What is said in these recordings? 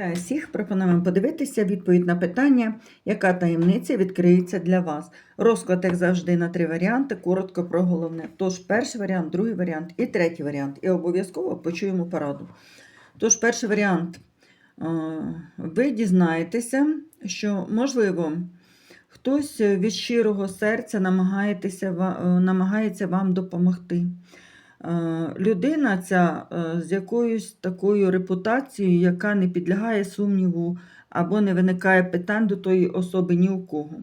Вітаю всіх! Пропонуємо подивитися відповідь на питання, яка таємниця відкриється для вас. Розклад, як завжди, на три варіанти, коротко про головне. Тож, перший варіант, другий варіант і третій варіант. І обов'язково почуємо пораду. Тож, перший варіант. Е, Ви дізнаєтеся, що, можливо, хтось від щирого серця е, намагається вам допомогти. Е, Людина ця е, з якоюсь такою репутацією, яка не підлягає сумніву або не виникає питань до тої особи ні у кого.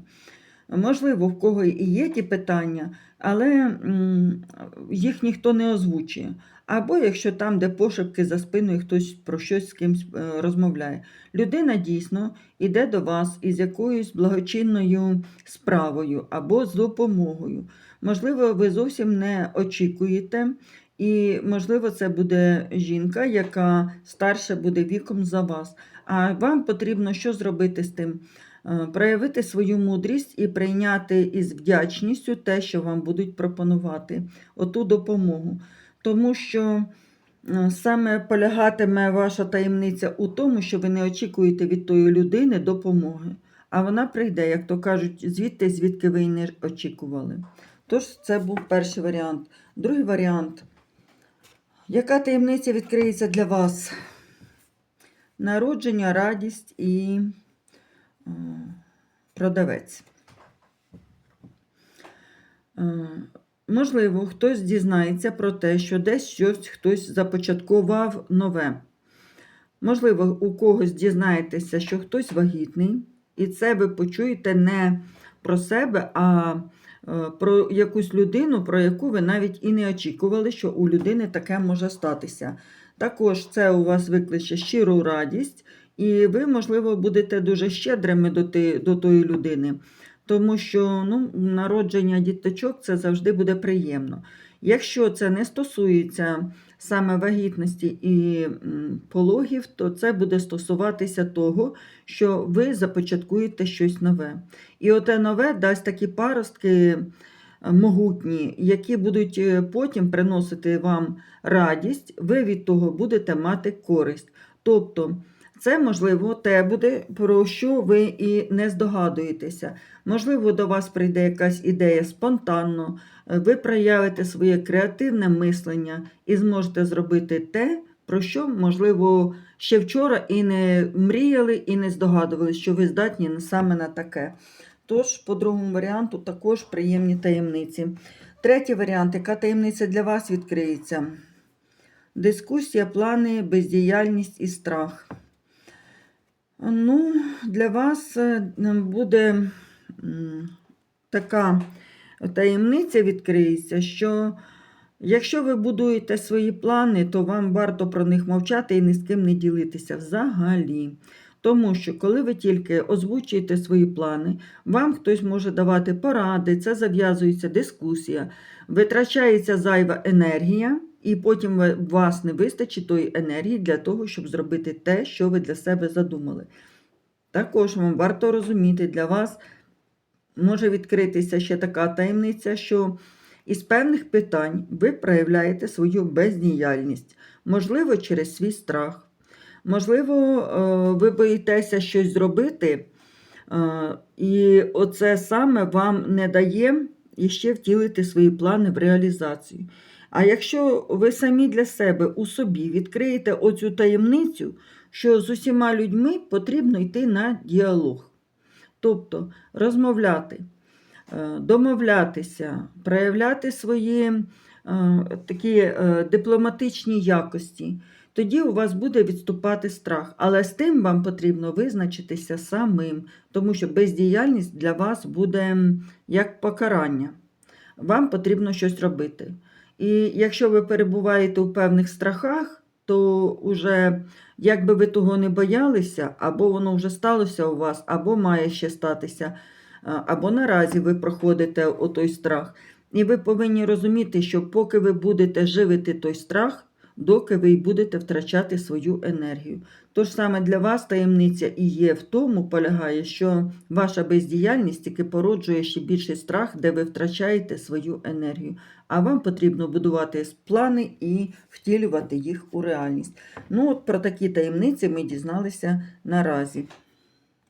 Можливо, в кого і є ті питання, але їх ніхто не озвучує. Або якщо там, де пошепки за спиною хтось про щось з кимось е, розмовляє. Людина дійсно йде до вас із якоюсь благочинною справою або з допомогою. Можливо, ви зовсім не очікуєте, і, можливо, це буде жінка, яка старше буде віком за вас. А вам потрібно що зробити з тим? Е, Проявити свою мудрість і прийняти із вдячністю те, що вам будуть пропонувати, оту допомогу. Тому що е, саме полягатиме ваша таємниця у тому, що ви не очікуєте від тої людини допомоги. А вона прийде, як то кажуть, звідти, звідки ви й не очікували. Тож це був перший варіант. Другий варіант. Яка таємниця відкриється для вас? Народження, радість і продавець. Е, Можливо, хтось дізнається про те, що десь щось хтось започаткував нове. Можливо, у когось дізнаєтеся, що хтось вагітний, і це ви почуєте не про себе, а е, про якусь людину, про яку ви навіть і не очікували, що у людини таке може статися. Також це у вас викличе щиру радість, і ви, можливо, будете дуже щедрими до, ти, до тої людини, тому що ну, народження діточок це завжди буде приємно. Якщо це не стосується саме вагітності і пологів, то це буде стосуватися того, що ви започаткуєте щось нове. І оте нове дасть такі паростки е, могутні, які будуть е, потім приносити вам радість, ви від того будете мати користь. Тобто, це, можливо, те буде, про що ви і не здогадуєтеся. Можливо, до вас прийде якась ідея спонтанно, е, ви проявите своє креативне мислення і зможете зробити те, про що, можливо, ще вчора і не мріяли, і не здогадувалися, що ви здатні саме на таке. Тож, по другому варіанту, також приємні таємниці. Третій варіант, яка таємниця для вас відкриється? Дискусія, плани, бездіяльність і страх. Ну, для вас е, буде така таємниця відкриється, що якщо ви будуєте свої плани, то вам варто про них мовчати і ні з ким не ділитися взагалі. Тому що, коли ви тільки озвучуєте свої плани, вам хтось може давати поради, це зав'язується дискусія, витрачається зайва енергія, і потім ви- вас не вистачить тої енергії для того, щоб зробити те, що ви для себе задумали. Також вам варто розуміти, для вас може відкритися ще така таємниця, що із певних питань ви проявляєте свою бездіяльність, можливо, через свій страх. Можливо, е, ви боїтеся щось зробити, е, і оце саме вам не дає іще втілити свої плани в реалізацію. А якщо ви самі для себе у собі відкриєте оцю таємницю, що з усіма людьми потрібно йти на діалог, тобто розмовляти, е, домовлятися, проявляти свої е, такі е, дипломатичні якості, тоді у вас буде відступати страх. Але з тим вам потрібно визначитися самим, тому що бездіяльність для вас буде як покарання. Вам потрібно щось робити. І якщо ви перебуваєте у певних страхах, то уже, як би ви того не боялися, або воно вже сталося у вас, або має ще статися, або наразі ви проходите отой страх. І ви повинні розуміти, що поки ви будете живити той страх, доки ви й будете втрачати свою енергію. Тож саме для вас таємниця і є в тому, полягає, що ваша бездіяльність тільки породжує ще більший страх, де ви втрачаєте свою енергію. А вам потрібно будувати плани і втілювати їх у реальність. Ну, от про такі таємниці ми дізналися наразі.